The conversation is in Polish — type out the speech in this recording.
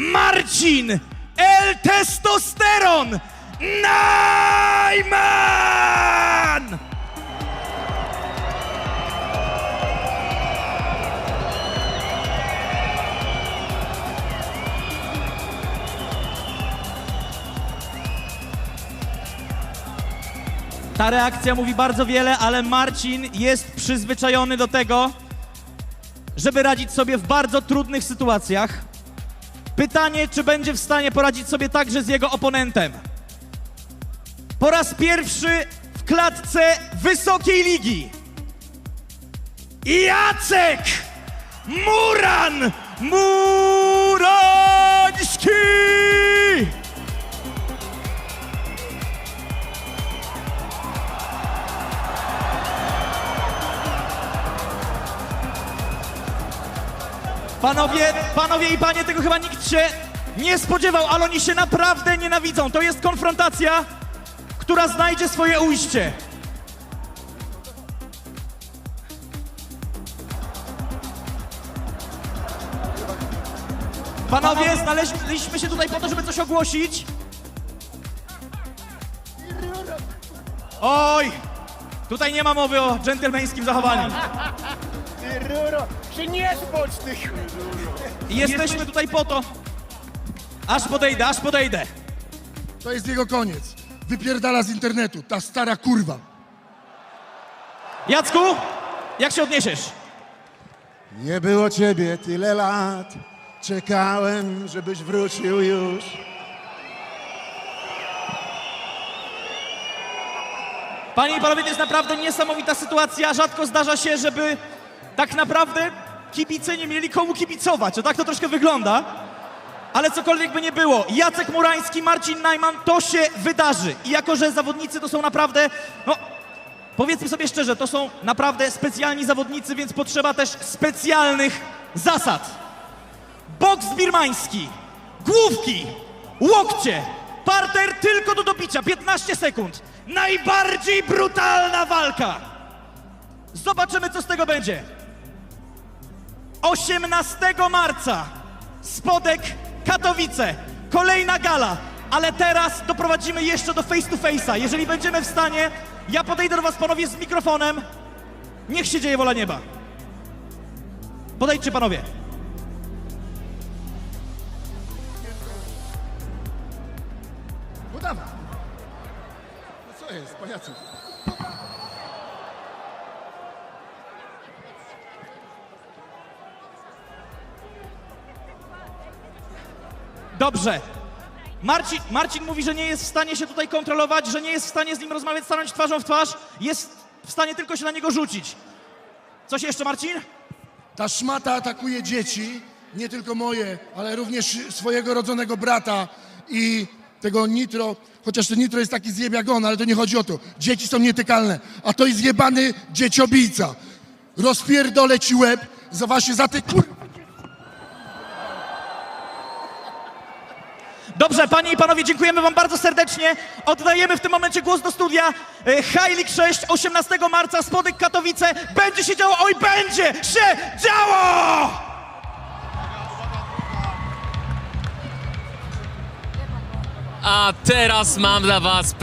Marcin El Testosteron Najman! Ta reakcja mówi bardzo wiele, ale Marcin jest przyzwyczajony do tego, żeby radzić sobie w bardzo trudnych sytuacjach. Pytanie, czy będzie w stanie poradzić sobie także z jego oponentem. Po raz pierwszy w klatce wysokiej ligi. Jacek Muran Murański! Panowie, panowie i panie, tego chyba nikt się nie spodziewał, ale oni się naprawdę nienawidzą. To jest konfrontacja, która znajdzie swoje ujście. Panowie, znaleźliśmy się tutaj po to, żeby coś ogłosić. Oj, tutaj nie ma mowy o dżentelmeńskim zachowaniu. Ty ruro, się nie spocz ty I Jesteśmy tutaj po to, aż podejdę, aż podejdę. To jest jego koniec. Wypierdala z internetu, ta stara kurwa. Jacku, jak się odniesiesz? Nie było ciebie tyle lat. Czekałem, żebyś wrócił już. Panie i panowie, to jest naprawdę niesamowita sytuacja. Rzadko zdarza się, żeby tak naprawdę kibice nie mieli komu kibicować. O tak to troszkę wygląda. Ale cokolwiek by nie było, Jacek Murański, Marcin Najman, to się wydarzy. I jako, że zawodnicy to są naprawdę, no powiedzmy sobie szczerze, to są naprawdę specjalni zawodnicy, więc potrzeba też specjalnych zasad. Boks birmański, główki, łokcie, parter tylko do dobicia, 15 sekund. Najbardziej brutalna walka. Zobaczymy, co z tego będzie. 18 marca, Spodek, Katowice, kolejna gala, ale teraz doprowadzimy jeszcze do face to face'a. Jeżeli będziemy w stanie, ja podejdę do was panowie z mikrofonem. Niech się dzieje wola nieba. Podejdźcie panowie. No dawaj. No co jest, pajacu? Dobrze. Marcin, Marcin mówi, że nie jest w stanie się tutaj kontrolować, że nie jest w stanie z nim rozmawiać, stanąć twarzą w twarz. Jest w stanie tylko się na niego rzucić. Coś jeszcze, Marcin? Ta szmata atakuje dzieci, nie tylko moje, ale również swojego rodzonego brata i tego Nitro, chociaż ten Nitro jest taki zjeb jak on, ale to nie chodzi o to. Dzieci są nietykalne, a to jest jebany dzieciobijca. Rozpierdolę ci łeb za właśnie za te. Dobrze, panie i panowie, dziękujemy wam bardzo serdecznie. Oddajemy w tym momencie głos do studia. E, Hajlik 6, 18 marca, Spodek Katowice. Będzie się działo, oj, będzie się działo! A teraz mam dla was